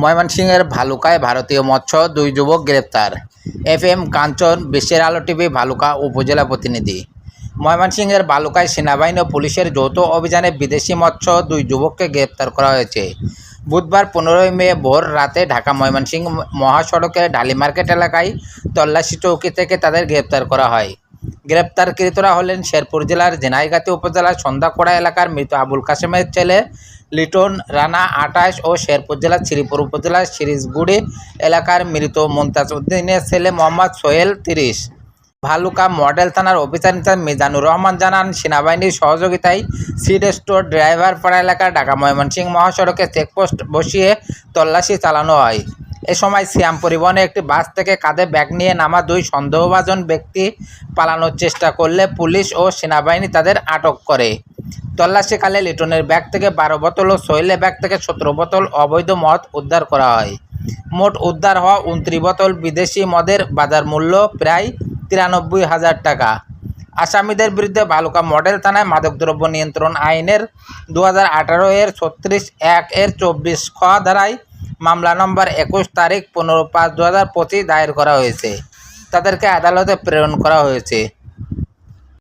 ময়মনসিংহের ভালুকায় ভারতীয় মৎস্য দুই যুবক গ্রেপ্তার। এফ এম কাঞ্চন বিশ্বের আলো টিভি, ভালুকা উপজেলা প্রতিনিধি। ময়মনসিংহের ভালুকায় সেনাবাহিনী ও পুলিশের যৌথ অভিযানে বিদেশি মৎস্য দুই যুবককে গ্রেপ্তার করা হয়েছে। বুধবার পনেরোই মে ভোর রাতে ঢাকা ময়মনসিংহ মহাসড়কের ঢালি মার্কেট এলাকায় তল্লাশি চৌকি থেকে তাদের গ্রেপ্তার করা হয়। গ্রেপ্তারকৃতরা হলেন শেরপুর জেলার জেনাইগাতি উপজেলার সন্ধ্যাকোড়া এলাকার মৃত আবুল কাসেমের ছেলে লিটন রানা আটাশ ও শেরপুর জেলার শ্রীপুর উপজেলার সিরিজগুড়ি এলাকার মৃত মুমতাজ উদ্দিনের ছেলে মোহাম্মদ সোহেল তিরিশ। ভালুকা মডেল থানার officer in charge Mizanur Rahman জানান, সেনাবাহিনীর সহযোগিতায় সিড স্টোর ড্রাইভার পাড়া এলাকার ঢাকা ময়মনসিংহ মহাসড়কে চেকপোস্ট বসিয়ে তল্লাশি চালানো হয়। এ সময় সিয়াম পরিবহনে একটি বাস থেকে কাঁধে ব্যাগ নিয়ে নামা দুই সন্দেহভাজন ব্যক্তি পালানোর চেষ্টা করলে পুলিশ ও সেনাবাহিনী তাদের আটক করে। তল্লাশিকালে লিটনের ব্যাগ থেকে বারো বোতল ও সোহেলের ব্যাগ থেকে সতেরো বোতল অবৈধ মদ উদ্ধার করা হয়। মোট উদ্ধার হওয়া উনত্রিশ বোতল বিদেশি মদের বাজার মূল্য প্রায় তিরানব্বই হাজার টাকা। আসামিদের বিরুদ্ধে ভালুকা মডেল থানায় মাদকদ্রব্য নিয়ন্ত্রণ আইনের দু হাজার আঠারো এর ছত্রিশ এক এর চব্বিশ খ ধারায় মামলা নম্বর একুশ তারিখ পনেরো পাঁচ দু হাজার পঁচিশ দায়ের করা হয়েছে। তাদেরকে আদালতে প্রেরণ করা হয়েছে।